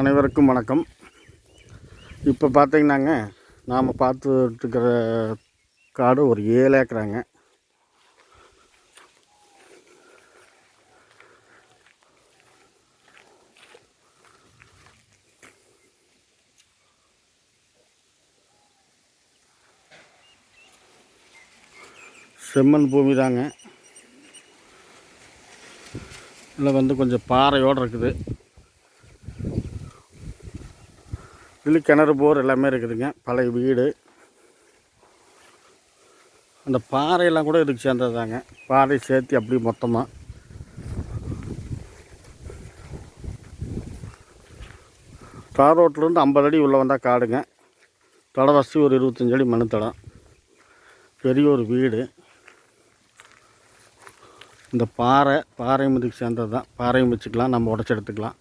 அனைவருக்கும் வணக்கம். இப்போ பார்த்தீங்கன்னாங்க நாம் பார்த்துட்ருக்கிற காடு ஒரு ஏழு ஏக்கராங்க. செம்மண் பூமி தாங்க. இதில் வந்து கொஞ்சம் பாறையோடு இருக்குது. இதில் கிணறு போர் எல்லாமே இருக்குதுங்க. பழைய வீடு. அந்த பாறையெல்லாம் கூட இதுக்கு சேர்ந்தது தாங்க பாறை சேர்த்து அப்படி மொத்தமாக தார் ரோட்லேருந்து ஐம்பது அடி உள்ளே வந்தால் காடுங்க. தடை வசதி ஒரு இருபத்தஞ்சு அடி மனுத்தடம் பெரிய ஒரு வீடு. இந்த பாறை பாறை மிதிக்கு சேர்ந்தது தான் பாறையும் வச்சுக்கலாம் நம்ம உடச்சி எடுத்துக்கலாம்.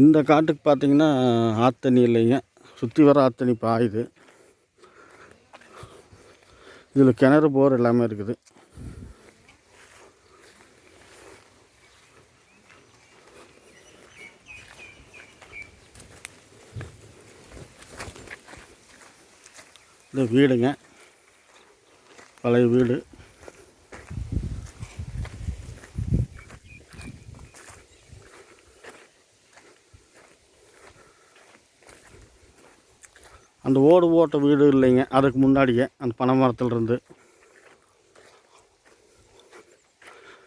இந்த காட்டுக்கு பார்த்தீங்கன்னா ஆத்தண்ணி இல்லைங்க. சுற்றி வர ஆத்தண்ணி பாயுது. இதில் கிணறு போர் எல்லாமே இருக்குது. இந்த வீடுங்க. பழைய வீடு. அந்த ஓடு ஓட்ட வீடு இல்லைங்க. அதுக்கு முன்னாடியே அந்த பனை மரத்துல இருந்து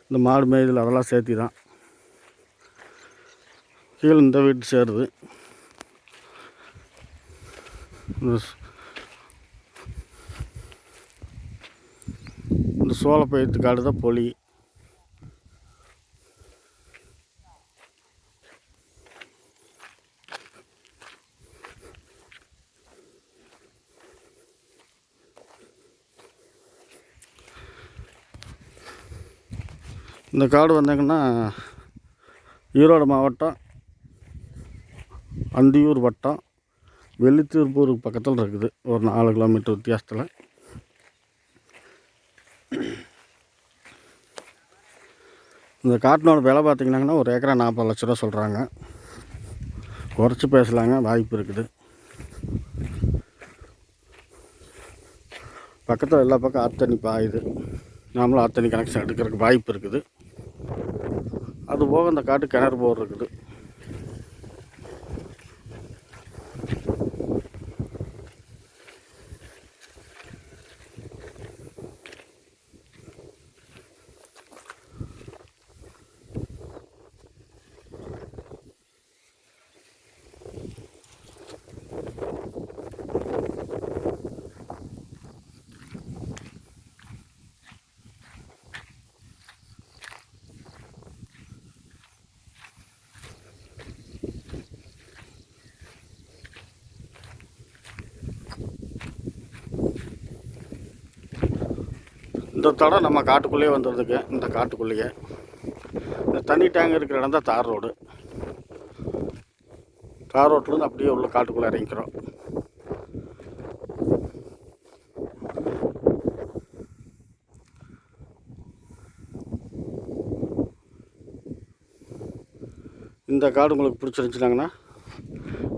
இந்த மாடு மேய்தல் அதெல்லாம் சேர்த்தி தான் கீழே இந்த வீட்டு சேருது. இந்த ஸ்- இந்த காடு தான் பொலி. இந்த காடு வந்தாங்கன்னா ஈரோடு மாவட்டம் அந்தியூர் வட்டம் வெள்ளித்தீர்ப்பூருக்கு பக்கத்தில் இருக்குது. ஒரு நாலு கிலோமீட்டர் வித்தியாசத்தில். இந்த காட்டினோட விலை பார்த்தீங்கன்னாங்கன்னா ஒரு ஏக்கரா நாற்பது லட்ச ரூபா சொல்கிறாங்க குறைச்சி பேசலாங்க வாய்ப்பு இருக்குது. பக்கத்தில் எல்லா பக்கம் ஆத்தண்ணி பாயுது. நாமளும் ஆத்தண்ணி கனெக்ஷன் எடுக்கிறதுக்கு வாய்ப்பு இருக்குது. அது போக இந்த காட்டு கிணறு போர் இருக்குது. இந்த தடம் நம்ம காட்டுக்குள்ளேயே வந்துடுதுங்க இந்த காட்டுக்குள்ளேயே. இந்த தண்ணி டேங்க் இருக்கிற இடம் தான் தார் ரோடு. தார் ரோட்லேருந்து அப்படியே உள்ள காட்டுக்குள்ளே இறங்கிக்கிறோம். இந்த காடு உங்களுக்கு பிடிச்சிருந்துச்சுனாங்கன்னா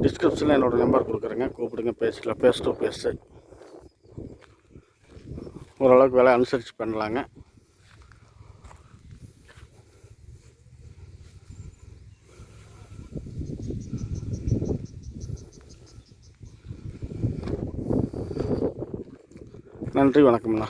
டிஸ்கிரிப்ஷனில் என்னோடய நம்பர் கொடுக்குறேங்க. கூப்பிடுங்க பேசிக்கலாம். பேஸ் டு பேஸு ஓரளவுக்கு விலை அனுசரித்து பண்ணலாங்க. நன்றி வணக்கம்ண்ணா.